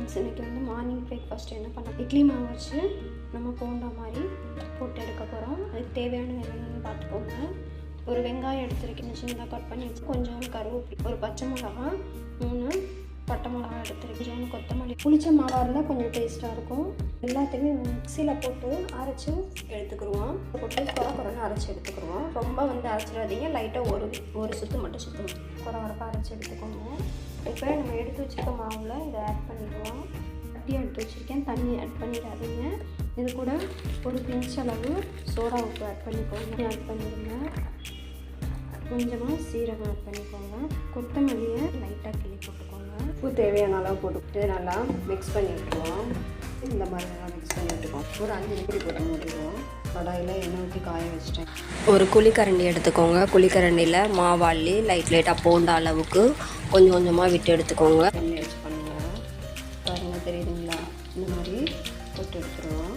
Friends இன்றைக்கி வந்து morning breakfast என்ன பண்ண இட்லி மாவு வச்சு நம்ம போண்டா மாதிரி போட்டு எடுக்க போகிறோம் அதுக்கு தேவையான என்னென்னு பார்த்துக்கோங்க. ஒரு வெங்காயம் எடுத்துருக்கேன் சின்னதாக கட் பண்ணி வச்சு கொஞ்சம் கருவேப்பிலை ஒரு பச்சை மிளகா மூணு பட்டை மிளகா எடுத்துருக்கேன் கொத்தமல்லி. புளிச்ச மாவாக இருந்தால் கொஞ்சம் டேஸ்ட்டாக இருக்கும். எல்லாத்தையுமே மிக்சியில் போட்டு அரைச்சி எடுத்துக்கிடுவோம். போட்டு குறை குறைன்னு அரைச்சி எடுத்துக்கிடுவோம். ரொம்ப வந்து அரைச்சிடாதீங்க. லைட்டாக ஒரு ஒரு சுற்று மட்டும் சுற்றணும் குறை குறைப்பாக அரைச்சி எடுத்துக்கோங்க. இப்போ நம்ம எடுத்து வச்சுருக்க மாவில் இதை ஆட் பண்ணிடுவோம். கட்டி எடுத்து வச்சுருக்கேன். தண்ணி ஆட் பண்ணிடாதீங்க. இது கூட ஒரு பிஞ்ச் அளவு சோடா உப்பு ஆட் பண்ணிக்கோங்க. ஆட் பண்ணிடுங்க. கொஞ்சமாக சீரகம் ஆட் பண்ணிக்கோங்க. கொத்தமல்லியை லைட்டாக உப்பு தேவையான அளவு போட்டுக்கிட்டு நல்லா மிக்ஸ் பண்ணி விட்டுருவோம் இந்த மாதிரி நல்லா மிக்ஸ் பண்ணி விட்டுருவோம் ஒரு அஞ்சு நிமிஷம் போட்டு மூடிடுவோம். கடாயில் எண்ணெய் ஊற்றி காய வச்சிட்டேன். ஒரு குழிக்கரண்டி எடுத்துக்கோங்க. குழிக்கரண்டியில் மாவாள்ளி லைட் லைட்டாக போண்ட அளவுக்கு கொஞ்சம் கொஞ்சமாக விட்டு எடுத்துக்கோங்க. எண்ணெய் வச்சு பண்ணுங்க. பாருங்கள் தெரியுதுங்களா? இந்த மாதிரி போட்டு எடுத்துருவோம்.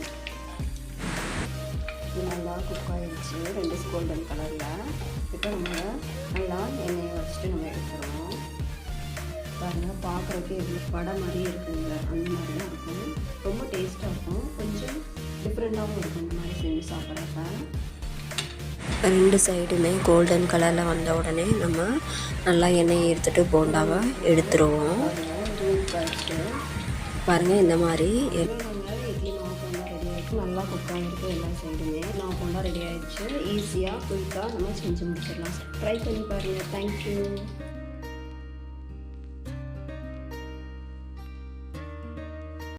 நல்லா குக் ஆகிடுச்சு ரெண்டு கோல்டன் கலரில் இப்போ நம்ம நல்லா எண்ணெயை வச்சுட்டு பார்க்குறதுக்கு எப்படி வடை மாதிரியே இருக்குங்க. அந்த மாதிரி தான் இருக்கும். ரொம்ப டேஸ்ட்டாக இருக்கும். கொஞ்சம் டிஃப்ரெண்ட்டாகவும் இருக்கும். இந்த மாதிரி செஞ்சு சாப்பிட்றப்ப. ரெண்டு சைடுமே கோல்டன் கலரில் வந்த உடனே நம்ம நல்லா எண்ணெயை எடுத்துட்டு போண்டாவை எடுத்துருவோம். பாருங்கள் இந்த மாதிரி நல்லா குக் ஆகிருக்கு எல்லா சைடுமே மாவு போண்டா ரெடி ஆகிடுச்சு ஈஸியாக குயிக்காக நம்ம செஞ்சு முடிச்சிடலாம். ட்ரை பண்ணி பாருங்கள் தேங்க்யூ